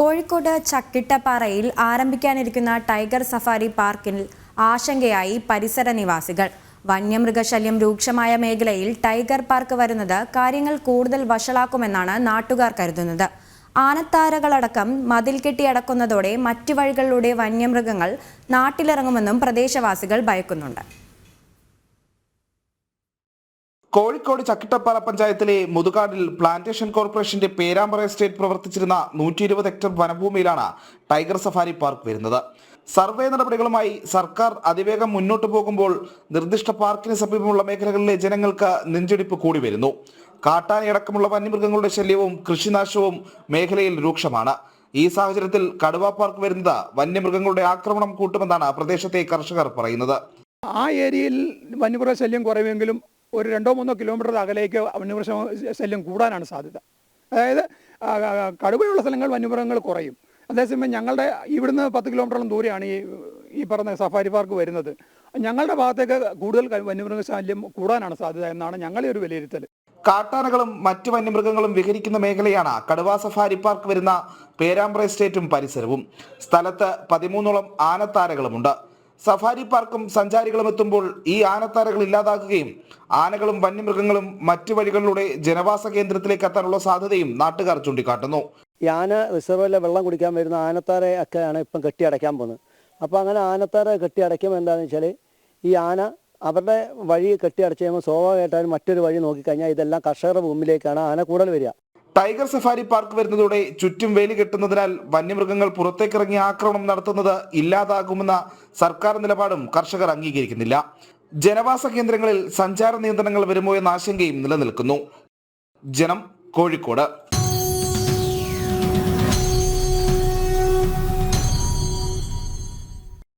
കോഴിക്കോട് ചക്കിട്ടപ്പാറയിൽ ആരംഭിക്കാനിരിക്കുന്ന tiger safari പാർക്കിൽ ആശങ്കയായി പരിസര നിവാസികൾ. വന്യമൃഗശല്യം രൂക്ഷമായ മേഖലയിൽ ടൈഗർ പാർക്ക് വരുന്നത് കാര്യങ്ങൾ കൂടുതൽ വഷളാക്കുമെന്നാണ് നാട്ടുകാർ കരുതുന്നത്. ആനത്താരകളടക്കം മതിൽ കെട്ടിയടക്കുന്നതോടെ മറ്റു വഴികളിലൂടെ വന്യമൃഗങ്ങൾ നാട്ടിലിറങ്ങുമെന്നും പ്രദേശവാസികൾ ഭയക്കുന്നുണ്ട്. കോഴിക്കോട് ചക്കിട്ടപ്പാറ പഞ്ചായത്തിലെ മുതുകാടിൽ പ്ലാന്റേഷൻ കോർപ്പറേഷന്റെ പേരാമ്പ്ര എസ്റ്റേറ്റ് പ്രവർത്തിച്ചിരുന്ന നൂറ്റി ഇരുപത് ഹെക്ടർ വനഭൂമിയിലാണ് ടൈഗർ സഫാരി പാർക്ക് വരുന്നത്. സർവേ നടപടികളുമായി സർക്കാർ അതിവേഗം മുന്നോട്ടു പോകുമ്പോൾ നിർദ്ദിഷ്ട പാർക്കിന് സമീപമുള്ള മേഖലകളിലെ ജനങ്ങൾക്ക് നെഞ്ചിടിപ്പ് കൂടി വരുന്നു. കാട്ടാനയടക്കമുള്ള വന്യമൃഗങ്ങളുടെ ശല്യവും കൃഷിനാശവും മേഖലയിൽ രൂക്ഷമാണ്. ഈ സാഹചര്യത്തിൽ കടുവ പാർക്ക് വരുന്നത് വന്യമൃഗങ്ങളുടെ ആക്രമണം കൂട്ടുമെന്നാണ് പ്രദേശത്തെ കർഷകർ പറയുന്നത്. ആ ഏരിയയിൽ വന്യമൃഗ ശല്യം കുറയുമെങ്കിലും ഒരു രണ്ടോ മൂന്നോ കിലോമീറ്റർ അകലേക്ക് വന്യമൃഗ ശല്യം കൂടാനാണ് സാധ്യത. അതായത് കടുവയുള്ള സ്ഥലങ്ങൾ വന്യമൃഗങ്ങൾ കുറയും. അതേസമയം ഞങ്ങളുടെ ഇവിടുന്ന് പത്ത് കിലോമീറ്ററോളം ദൂരെയാണ് ഈ ഈ പറഞ്ഞ സഫാരി പാർക്ക് വരുന്നത്. ഞങ്ങളുടെ ഭാഗത്തേക്ക് കൂടുതൽ വന്യമൃഗ ശല്യം കൂടാനാണ് സാധ്യത എന്നാണ് ഞങ്ങളുടെ ഒരു വിലയിരുത്തൽ. കാട്ടാനകളും മറ്റു വന്യമൃഗങ്ങളും വിഹരിക്കുന്ന മേഖലയാണ് കടുവ സഫാരി പാർക്ക് വരുന്ന പേരാമ്പ്ര എസ്റ്റേറ്റും പരിസരവും. സ്ഥലത്ത് പതിമൂന്നോളം ആനത്താരകളുമുണ്ട്. സഫാരി പാർക്കും സഞ്ചാരികളും എത്തുമ്പോൾ ഈ ആനത്താരകൾ ഇല്ലാതാക്കുകയും ആനകളും വന്യമൃഗങ്ങളും മറ്റു വഴികളിലൂടെ ജനവാസ കേന്ദ്രത്തിലേക്ക് എത്താനുള്ള സാധ്യതയും നാട്ടുകാർ ചൂണ്ടിക്കാട്ടുന്നു. ഈ ആന റിസർവറിലെ വെള്ളം കുടിക്കാൻ വരുന്ന ആനത്താരെ ഒക്കെയാണ് ഇപ്പം കെട്ടി അടയ്ക്കാൻ പോകുന്നത്. അപ്പോൾ അങ്ങനെ ആനത്താര കെട്ടി അടയ്ക്കുമ്പോൾ എന്താണെന്ന് വെച്ചാൽ ഈ ആന അവരുടെ വഴി കെട്ടി അടച്ചു കഴിയുമ്പോൾ സ്വാഭാവികമായിട്ടും മറ്റൊരു വഴി നോക്കിക്കഴിഞ്ഞാൽ ഇതെല്ലാം കർഷകരുടെ ഭൂമിയിലേക്കാണ് ആന കൂടുതൽ വരിക. ടൈഗർ സഫാരി പാർക്ക് വരുന്നതോടെ ചുറ്റും വേലി കെട്ടുന്നതിനാൽ വന്യമൃഗങ്ങൾ പുറത്തേക്കിറങ്ങി ആക്രമണം നടത്തുന്നത് ഇല്ലാതാകുമെന്ന സർക്കാർ നിലപാടും കർഷകർ അംഗീകരിക്കുന്നില്ല. ജനവാസ കേന്ദ്രങ്ങളിൽ സഞ്ചാര നിയന്ത്രണങ്ങൾ വരുമോ എന്ന ആശങ്കയും നിലനിൽക്കുന്നു. ജനം കോഴിക്കോട്.